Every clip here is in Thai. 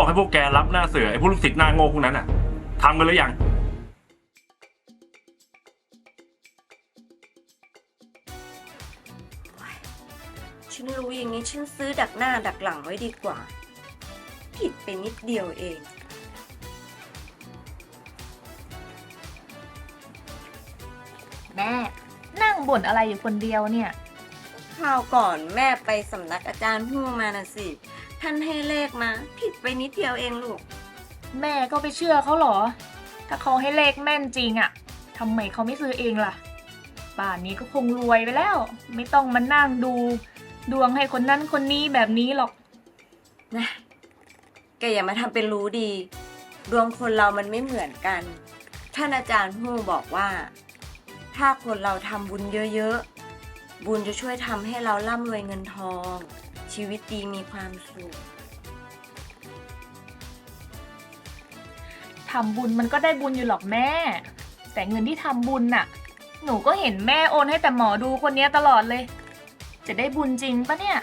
บอกให้พวกแกรับหน้าเสือไอ้พวกลูกศิษย์หน้าโง่พวกนั้นอะทำกันหรือยัง ฉันรู้อย่างนี้ฉันซื้อดักหน้าดักหลังไว้ดีกว่า ผิดไปนิดเดียวเอง แม่ นั่งบ่นอะไรอยู่คนเดียวเนี่ย คราวก่อนแม่ไปสำนักอาจารย์ผู้มาน่ะสิ ท่านให้เลขมา ผิดไปนิดเดียวเองลูก แม่ก็ไปเชื่อเขาเหรอ ถ้าเขาให้เลขแม่นจริงอะทำไมเขาไม่ซื้อเองล่ะ ป่านนี้ก็คงรวยไปแล้ว ไม่ต้องมานั่งดู ดวงให้คนนั้นคนนี้แบบนี้หรอก นะแกอย่ามาทำเป็นรู้ดี ดวงคนเรามันไม่เหมือนกัน ท่านอาจารย์ฮู้บอกว่า ถ้าคนเราทำบุญเยอะๆ บุญจะช่วยทำให้เราร่ำรวยเงินทอง ชีวิตดีมีความสุข ทำบุญมันก็ได้บุญอยู่หรอกแม่ แต่เงินที่ทำบุญน่ะ หนูก็เห็นแม่โอนให้แต่หมอดูคนเนี้ยตลอดเลย จะได้บุญจริงปะเนี่ย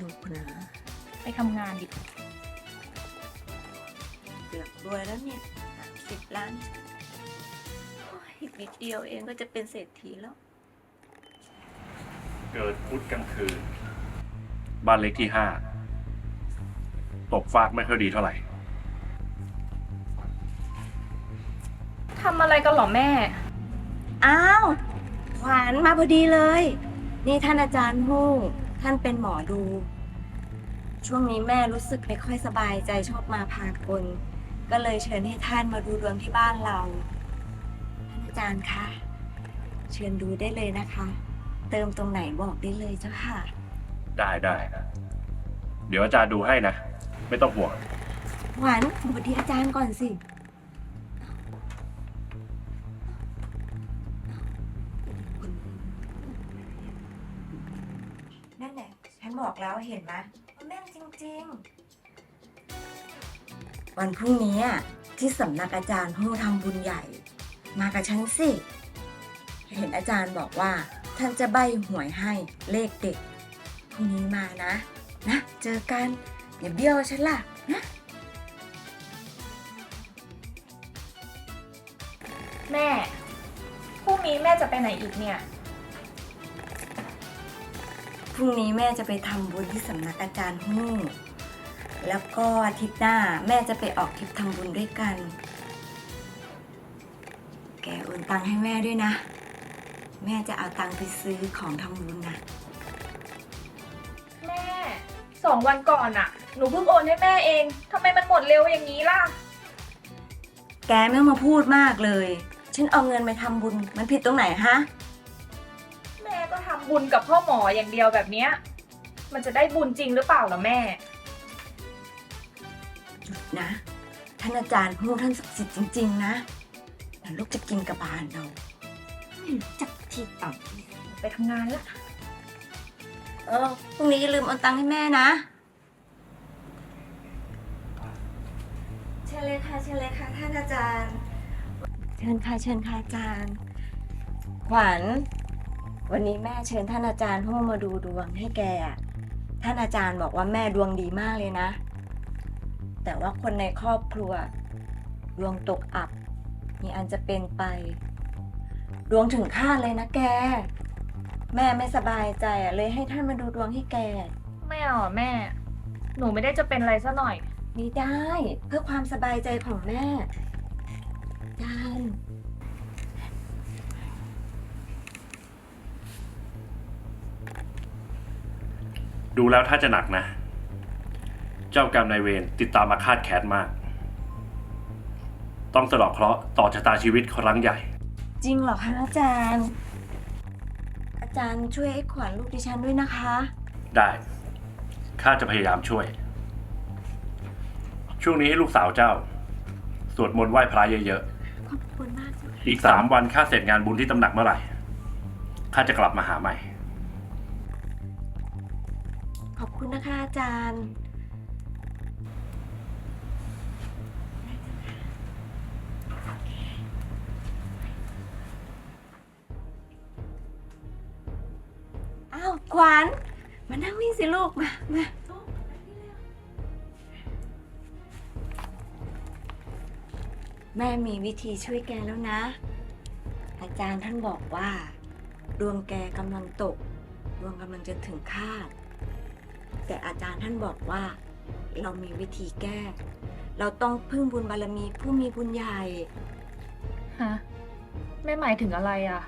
ลูกนะไปทำงานดิ เกือบรวยแล้วเนี่ยสิบล้านโอ้ยอีกนิดเดียวเองก็จะเป็นเศรษฐีแล้ว เกิดพุธกลางคืน บ้านเล็กที่ห้าตกฟากไม่ค่อยดีเท่าไหร่ ทำอะไรกันเหรอแม่ อ้าว ขวัญมาพอดีเลย นี่ท่านอาจารย์ฮู้ท่านเป็นหมอดู ช่วงนี้แม่รู้สึกไม่ค่อยสบายใจชอบมาพากล ก็เลยเชิญให้ท่านมาดูดวงที่บ้านเรา ท่านอาจารย์คะ เชิญดูได้เลยนะคะ เติมตรงไหนบอกได้เลยเจ้าค่ะ ได้ได้เดี๋ยวอาจารย์ดูให้นะ ไม่ต้องห่วงขวัญสวัสดีอาจารย์ก่อนสิ นั่นแหละฉันบอกแล้วเห็นไหมว่าแม่นจริงๆ วันพรุ่งนี้อะที่สำนักอาจารย์ผู้ทำบุญใหญ่ มากับฉันสิ เห็นอาจารย์บอกว่า ท่านจะใบหวยให้เลขเด็ก พรุ่งนี้มานะ นะ เจอกัน อย่าเบี้ยวฉันล่ะนะ แม่พรุ่งนี้แม่จะไปไหนอีกเนี่ย พรุ่งนี้แม่จะไปทำบุญที่สำนักอาจารย์ฮู้แล้วก็อาทิตย์หน้าแม่จะไปออกทริปทำบุญด้วยกัน แกโอนตังค์ให้แม่ด้วยนะ แม่จะเอาตังค์ไปซื้อของทำบุญนะแม่ สองวันก่อนอะหนูเพิ่งโอนให้แม่เองทำไมมันหมดเร็วอย่างนี้ล่ะ แกไม่ต้องมาพูดมากเลย ฉันเอาเงินไปทำบุญ มันผิดตรงไหนฮะ แม่ก็ทำบุญกับพ่อหมออย่างเดียวแบบเนี้ยมันจะได้บุญจริงหรือเปล่าล่ะแม่หยุดนะท่านอาจารย์ฮู้ท่านศักดิ์สิทธิ์จริง ๆ นะแต่ลูกจะกินกระบาลเราไม่รู้จักที่ต่ำ ไปทำงานละ เออพรุ่งนี้อย่าลืมเอาตังค์ให้แม่นะเชิญเลยค่ะเชิญเลยค่ะท่านอาจารย์ เชิญค่ะเชิญค่ะอาจารย์ ขวัญ วันนี้แม่เชิญท่านอาจารย์เข้ามาดูดวงให้แกอะท่านอาจารย์บอกว่าแม่ดวงดีมากเลยนะ แต่ว่าคนในครอบครัว ดวงตกอับ มีอันจะเป็นไป ดวงถึงคาดเลยนะแก แม่ไม่สบายใจอะเลยให้ท่านมาดูดวงให้แก ไม่เอาอะแม่ หนูไม่ได้จะเป็นอะไรซะหน่อย ไม่ได้ เพื่อความสบายใจของแม่ได้ดูแล้วถ้าจะหนักนะ เจ้ากรรมนายเวรติดตามมาคาดแค้นมาก ต้องสลอกเคราะห์ต่อชะตาชีวิตครั้งใหญ่ จริงเหรอคะอาจารย์อา จารย์ช่วยให้ขวัญลูกดิฉันด้วยนะคะ ได้ ข้าจะพยายามช่วย ช่วงนี้ให้ลูกสาวเจ้า สวดมนต์ไหว้พระเยอะขอบคุณมากจ้ะๆ อีกสามวันข้าเสร็จงานบุญที่ตำหนักเมื่อไหร่ ข้าจะกลับมาหาใหม่ ขอบคุณนะคะอาจารย์ ขวัญมานั่งนี่สิลูก มามาแม่มีวิธีช่วยแกแล้วนะ อาจารย์ท่านบอกว่า ดวงแกกำลังตก ดวงกำลังจะถึงคาด แต่อาจารย์ท่านบอกว่า เรามีวิธีแก้ เราต้องพึ่งบุญบารมีผู้มีบุญใหญ่ ฮะ แม่หมายถึงอะไรอะ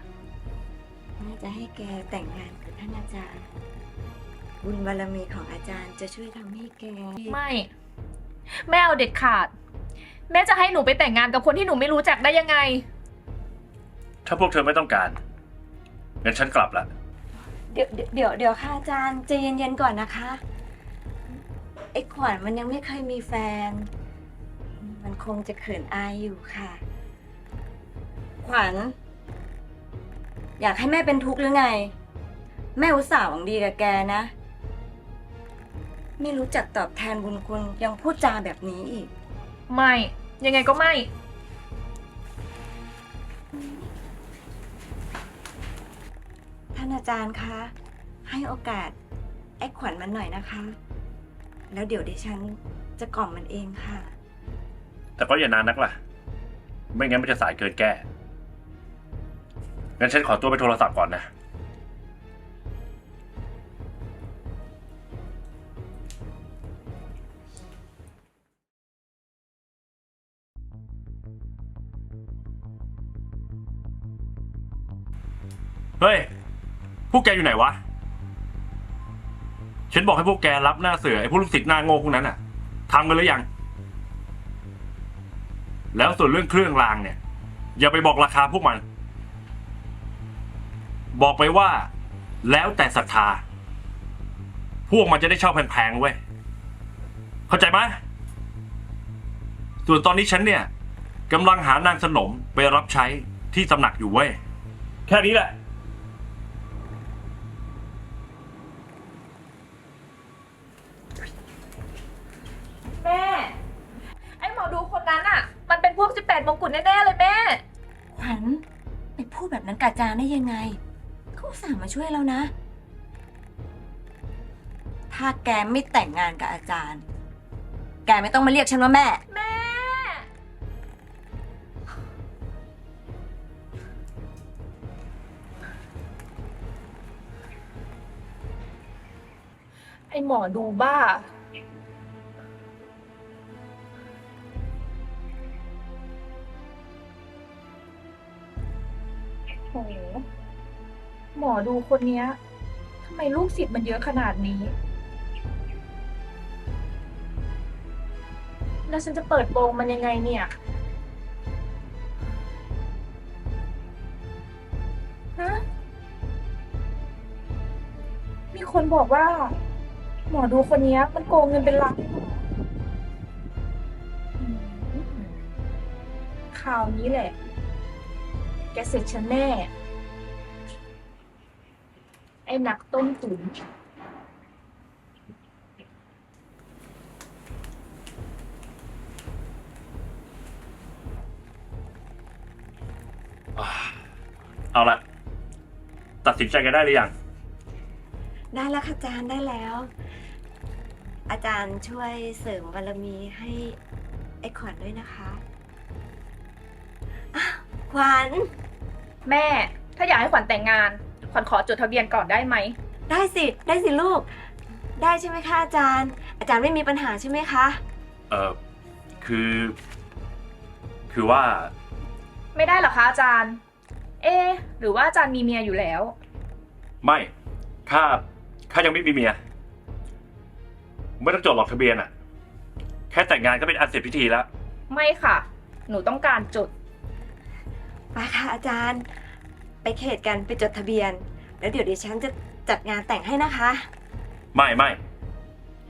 แม่จะให้แกแต่งงานกับท่านอาจารย์ บุญบารมีของอาจารย์จะช่วยทำให้แก ไม่ แม่เอาเด็ดขาด แม่จะให้หนูไปแต่งงานกับคนที่หนูไม่รู้จักได้ยังไง ถ้าพวกเธอไม่ต้องการงั้นฉันกลับละ เดี๋ยวเดี๋ยวเดี๋ยวเดี๋ยวค่ะอาจารย์ใจเย็นๆก่อนนะคะ ไอ้ขวัญมันยังไม่เคยมีแฟน มันคงจะเขินอายอยู่ค่ะ ขวัญ อยากให้แม่เป็นทุกข์หรือไง แม่อุตส่าห์หวังดีกับแกนะ ไม่รู้จักตอบแทนบุญคุณยังพูดจาแบบนี้อีก ไม่ ยังไงก็ไม่ ท่านอาจารย์คะ ให้โอกาส ไอ้ขวัญมันหน่อยนะคะ แล้วเดี๋ยวดิฉันจะกล่อมมันเองค่ะ แต่ก็อย่านานนักล่ะ ไม่งั้นมันจะสายเกินแก้ งั้นฉันขอตัวไปโทรศัพท์ก่อนนะ เฮ้ย พวกแกอยู่ไหนวะ ฉันบอกให้พวกแกรับหน้าเสือไอ้พวกลูกศิษย์หน้าโง่พวกนั้นอะทำกันหรือยัง แล้วส่วนเรื่องเครื่องรางเนี่ย อย่าไปบอกราคาพวกมัน บอกไปว่า แล้วแต่ศรัทธา พวกมันจะได้เช่าแพงๆเว้ย เข้าใจไหมส่วนตอนนี้ฉันเนี่ยกำลังหานางสนมไปรับใช้ที่ตำหนักอยู่เว้ย แค่นี้แหละ แม่ ไอ้หมอดูคนนั้นอะ มันเป็นพวก 18 มงกุฎแน่ ๆ เลยแม่ ขวัญไปพูดแบบนั้นกับอาจารย์ได้ยังไง เขาอุตสั่งมาช่วยเรานะ ถ้าแกไม่แต่งงานกับอาจารย์ แกไม่ต้องมาเรียกฉันว่าแม่ แม่ ไอหมอดูบ้า โห หมอดูคนเนี้ยทำไมลูกศิษย์มันเยอะขนาดนี้ แล้วฉันจะเปิดโปงมันยังไงเนี่ย ฮะ มีคนบอกว่า หมอดูคนเนี้ยมันโกงเงินเป็นล้านเลยเหรออืมข่าวนี้แหละ แกเสร็จฉันแน่ ไอ้นักต้มตุ๋นเอาละตัดสินใจกันได้หรือยัง ได้แล้วค่ะอาจารย์ได้แล้ว อาจารย์ช่วยเสริมบารมีให้ไอ้ขวัญด้วยนะคะอ้าวขวัญ แม่ ถ้าอยากให้ขวัญแต่งงาน ขวัญขอจดทะเบียนก่อนได้ไหม ได้สิ ได้สิลูก ได้ใช่ไหมคะอาจารย์ อาจารย์ไม่มีปัญหาใช่ไหมคะ เออคือ คือว่า ไม่ได้เหรอคะอาจารย์ เอะหรือว่าอาจารย์มีเมียอยู่แล้ว ไม่ข้าข้ายังไม่มีเมีย ไม่ต้องจดหรอกทะเบียนอะแค่แต่งงานก็เป็นอันเสร็จพิธีแล้ว ไม่ค่ะ หนูต้องการจด ไปค่ะอาจารย์ ไปเขตกันไปจดทะเบียน แล้วเดี๋ยวดิฉันจะจัดงานแต่งให้นะคะ ไม่ไม่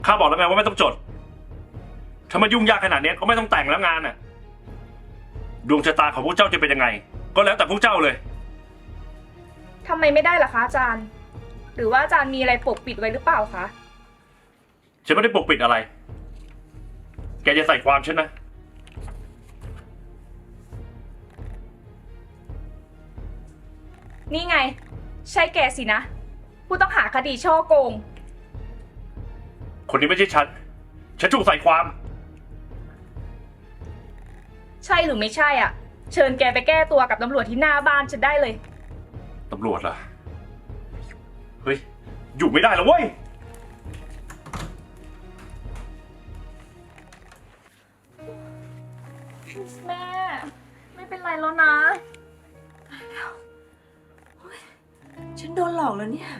ข้าบอกแล้วไงว่าไม่ต้องจด ถ้ามันยุ่งยากขนาดเนี้ยก็ไม่ต้องแต่งแล้วงานน่ะ ดวงชะตาของพวกเจ้าจะเป็นยังไง ก็แล้วแต่พวกเจ้าเลย ทำไมไม่ได้ล่ะคะอาจารย์ หรือว่าอาจารย์มีอะไรปกปิดไว้หรือเปล่าคะ ฉันไม่ได้ปกปิดอะไร แกจะใส่ความฉันนะ นี่ไง ใช่แกสินะ ผู้ต้องหาคดีช่อโกง คนนี้ไม่ใช่ฉัน ฉันถูกใส่ความ ใช่หรือไม่ใช่อะ เชิญแกไปแก้ตัวกับตำรวจที่หน้าบ้านฉันได้เลย ตำรวจเหรอเฮ้ย อยู่ไม่ได้แล้วเว้ย แม่ ไม่เป็นไรแล้วนะ ฉันโดนหลอกแล้วเนี่ย